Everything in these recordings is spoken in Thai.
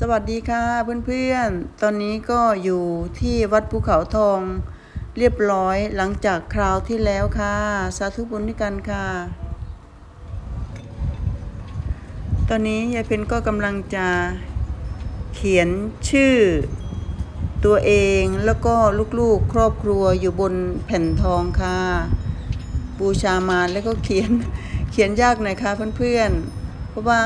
สวัสดีค่ะเพื่อนๆ ตอนนี้ก็อยู่ที่วัดภูเขาทองเรียบร้อยหลังจากคราวที่แล้วค่ะ สาธุบุญด้วยกันค่ะ ตอนนี้ยายเพนก็กำลังจะเขียนชื่อตัวเองแล้วก็ลูกๆครอบครัวอยู่บนแผ่นทองค่ะ บูชามาแล้วก็เขียนเขียนยากหน่อยค่ะเพื่อนๆ เพราะว่า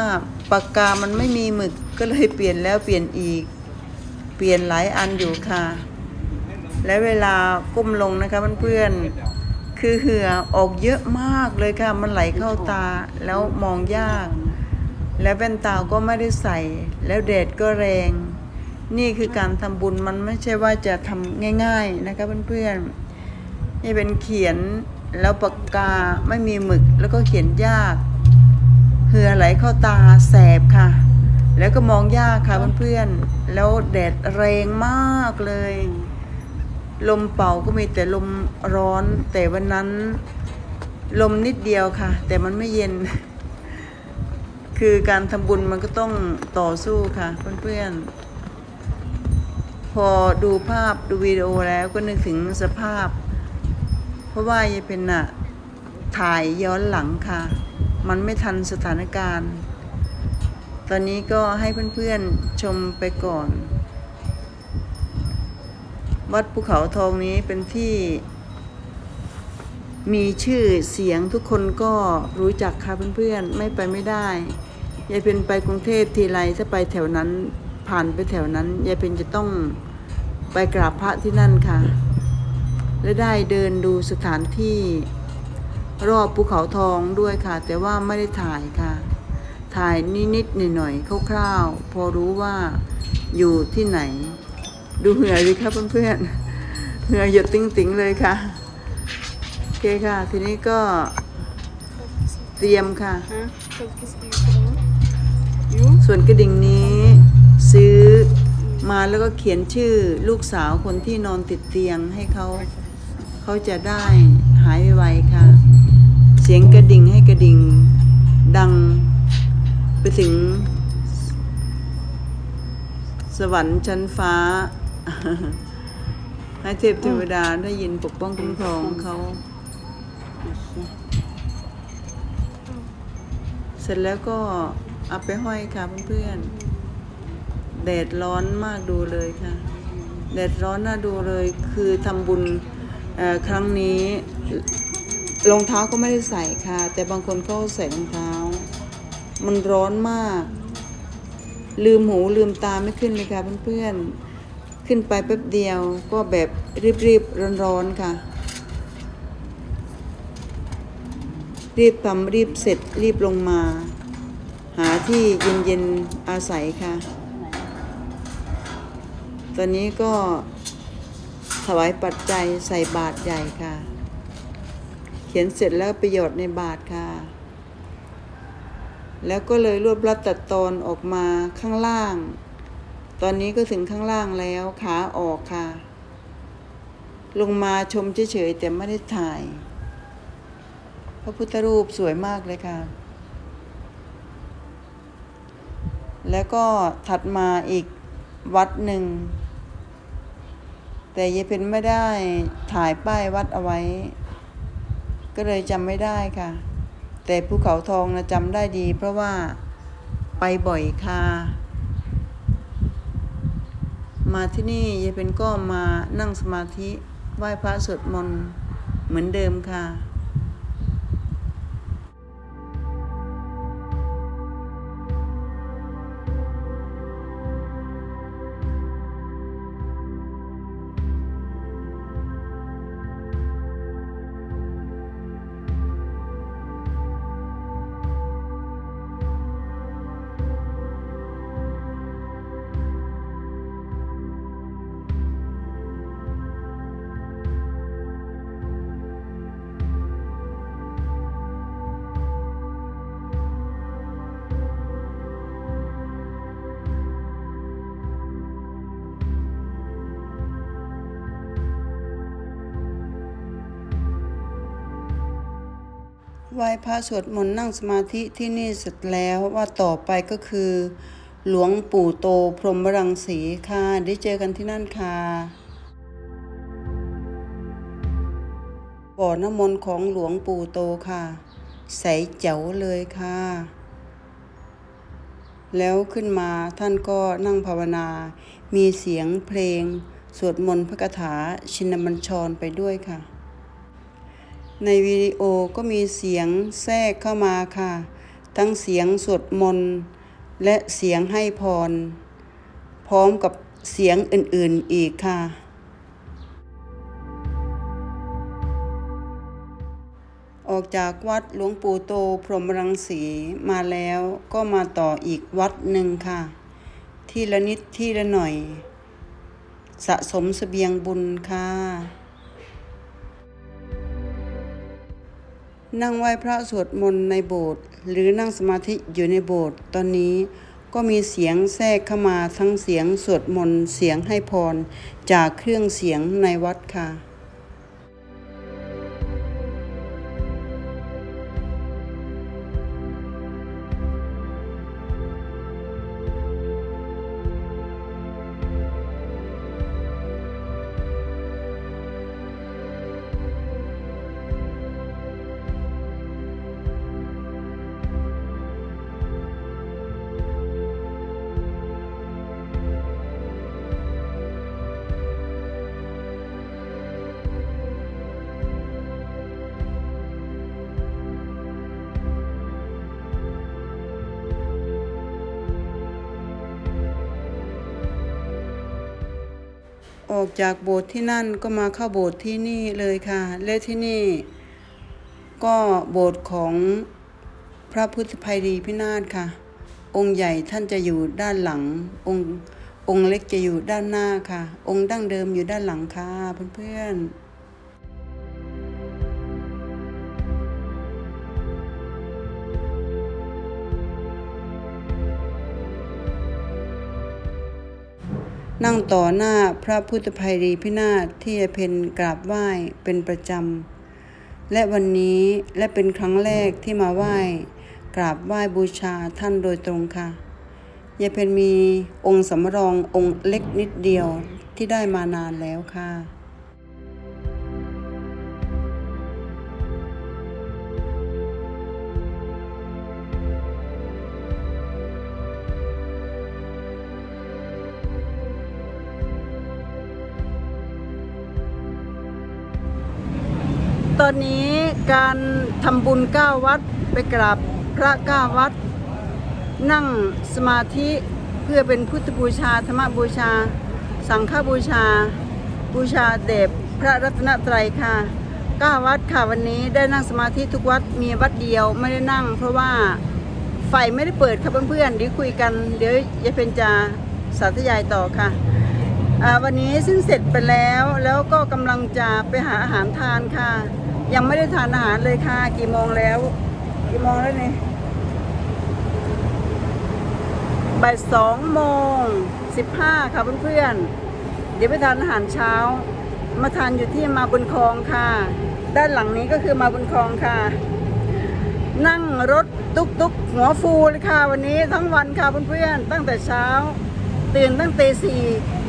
ปากกามันไม่มีหมึกก็เลยเปลี่ยนแล้วเปลี่ยนอีก เปลี่ยนหลายอันอยู่ค่ะ และเวลาก้มลงนะคะเพื่อนๆคือเหือออกเยอะมากเลยค่ะ มันไหลเข้าตาแล้วมองยาก และแว่นตาก็ไม่ได้ใส่ แล้วแดดก็แรง นี่คือการทำบุญมันไม่ใช่ว่าจะทำง่าย ๆนะคะเพื่อนๆนี่เป็นเขียนแล้วปากกาไม่มีหมึกแล้วก็เขียนยาก เหือไหลเข้าตาแสบค่ะ แล้วก็มองยากค่ะเพื่อนๆ แล้วแดดแรงมากเลย ลมเป่าก็มีแต่ลมร้อน แต่วันนั้นลมนิดเดียวค่ะ แต่มันไม่เย็น คือการทำบุญมันก็ต้องต่อสู้ค่ะเพื่อนๆ พอดูภาพดูวิดีโอแล้วก็นึกถึงสภาพ เพราะว่ายายเป็นน่ะถ่ายย้อนหลังค่ะ มันไม่ทันสถานการณ์ ตอนนี้ก็ให้เพื่อนๆชมไปก่อน วัดภูเขาทองนี้เป็นที่ มีชื่อเสียงทุกคนก็รู้จักค่ะเพื่อนๆ ไม่ไปไม่ได้ ยายเป็นไปกรุงเทพทีไรถ้าไปแถวนั้นผ่านไปแถวนั้น ยายเป็นจะต้องไปกราบพระที่นั่นค่ะ และได้เดินดูสถานที่ รอบภูเขาทองด้วยค่ะ แต่ว่าไม่ได้ถ่ายค่ะ ถ่ายนิดๆหน่อยๆคร่าวๆพอรู้ว่าอยู่ที่ไหน ดูเหงื่อดีครับเพื่อนๆเหงื่อหยดติ้งๆเลยค่ะโอเคค่ะ ทีนี้ก็เตรียมค่ะ ส่วนกระดิ่งนี้ซื้อมาแล้วก็เขียนชื่อลูกสาวคนที่นอนติดเตียงให้เขา เขาจะได้หายไวๆค่ะ สียงกระดิ่งให้กระดิ่งดังไปถึง สวรรค์ชั้นฟ้า ให้เทพเทวดาได้ยินปกป้องคุ้มครองเขา เสร็จแล้วก็เอาไปห้อยค่ะเพื่อนๆ แดดร้อนมากดูเลยค่ะ แดดร้อนน่าดูเลยคือทำบุญครั้งนี้ รองเท้าก็ไม่ได้ใส่ค่ะ แต่บางคนก็ใส่รองเท้า มันร้อนมาก ลืมหูลืมตาไม่ขึ้นเลยค่ะเพื่อนๆ ขึ้นไปแป๊บเดียวก็แบบรีบๆร้อนๆค่ะ รีบทำรีบเสร็จรีบลงมา หาที่เย็นๆอาศัยค่ะ ตอนนี้ก็ถวายปัจจัยใส่บาทใหญ่ค่ะ เขียนเสร็จแล้วประโยชน์ในบาทค่ะ แล้วก็เลยรวบรัดตัดตอนออกมาข้างล่าง ตอนนี้ก็ถึงข้างล่างแล้วขาออกค่ะ ลงมาชมเฉยๆแต่ไม่ได้ถ่าย พระพุทธรูปสวยมากเลยค่ะ แล้วก็ถัดมาอีกวัดหนึ่งแต่ยายเพนไม่ได้ถ่ายป้ายวัดเอาไว้ ก็เลยจำไม่ได้ค่ะ แต่ภูเขาทองนะจำได้ดี เพราะว่าไปบ่อยค่ะ มาที่นี่ยายเป็นก็มานั่งสมาธิไหว้พระสวดมนต์เหมือนเดิมค่ะ ไหว้พระสวดมนต์นั่งสมาธิที่นี่เสร็จแล้วว่าต่อไปก็คือ หลวงปู่โตพรหมรังสีค่ะ ได้เจอกันที่นั่นค่ะบ่อน้ำมนต์ของหลวงปู่โตค่ะ ใสเจ๋วเลยค่ะ แล้วขึ้นมาท่านก็นั่งภาวนา มีเสียงเพลง สวดมนต์พระคาถาชินบัญชรไปด้วยค่ะ ในวิดีโอก็มีเสียงแทรกเข้ามาค่ะ ทั้งเสียงสวดมนต์และเสียงให้พร พร้อมกับเสียงอื่นๆอีกค่ะ ออกจากวัดหลวงปู่โตพรหมรังสีมาแล้วก็มาต่ออีกวัดหนึ่งค่ะ ที่ละนิดที่ละหน่อย สะสมเสบียงบุญค่ะ นั่งไหว้พระสวดมนต์ในโบสถ์หรือนั่งสมาธิอยู่ในโบสถ์ตอนนี้ก็มีเสียงแทรกเข้ามาทั้งเสียงสวดมนต์เสียงให้พรจากเครื่องเสียงในวัดค่ะ ออกจากโบสถ์ที่นั่นก็มาเข้าโบสถ์ที่นี่เลยค่ะ และที่นี่ ก็โบสถ์ของพระพุทธภัยรีพินาศค่ะ องค์ใหญ่ท่านจะอยู่ด้านหลัง องค์องค์เล็กจะอยู่ด้านหน้าค่ะ องค์ดั้งเดิมอยู่ด้านหลังค่ะเพื่อนๆ นั่งต่อหน้าพระพุทธภัยรีพินาศที่ยายเพนกราบไหว้เป็นประจำ และวันนี้และเป็นครั้งแรกที่มาไหว้ กราบไหว้บูชาท่านโดยตรงค่ะยายเพนมีองค์สำรององค์เล็กนิดเดียวที่ได้มานานแล้วค่ะ ตอนนี้การทำบุญเก้าวัดไปกราบพระเก้าวัด นั่งสมาธิเพื่อเป็นพุทธบูชาธรรมบูชา สังฆบูชา บูชาเดบพระรัตนตรัยค่ะเก้าวัดค่ะวันนี้ได้นั่งสมาธิทุกวัดมีวัดเดียวไม่ได้นั่ง เพราะว่าไฟไม่ได้เปิดค่ะเพื่อนๆเดี๋ยวคุยกันเดี๋ยวยายเพนจะสาธยายต่อค่ะวันนี้สิ้นเสร็จไปแล้วแล้วก็กำลังจะไปหาอาหารทานค่ะ ยังไม่ได้ทานอาหารเลยค่ะ กี่โมงแล้ว กี่โมงแล้วเนี่ยบ่ายสองโมงสิบห้าค่ะเพื่อนๆเดี๋ยวไปทานอาหารเช้า มาทานอยู่ที่มาบุญคลองค่ะ ด้านหลังนี้ก็คือมาบุญคลองค่ะ นั่งรถตุกตุกหัวฟูเลยค่ะ วันนี้ทั้งวันค่ะเพื่อนๆตั้งแต่เช้า ตื่นตั้งตีสี่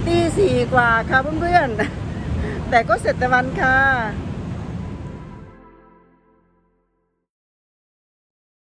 ตีสี่กว่าค่ะเพื่อนๆแต่ก็เสร็จแต่วันค่ะ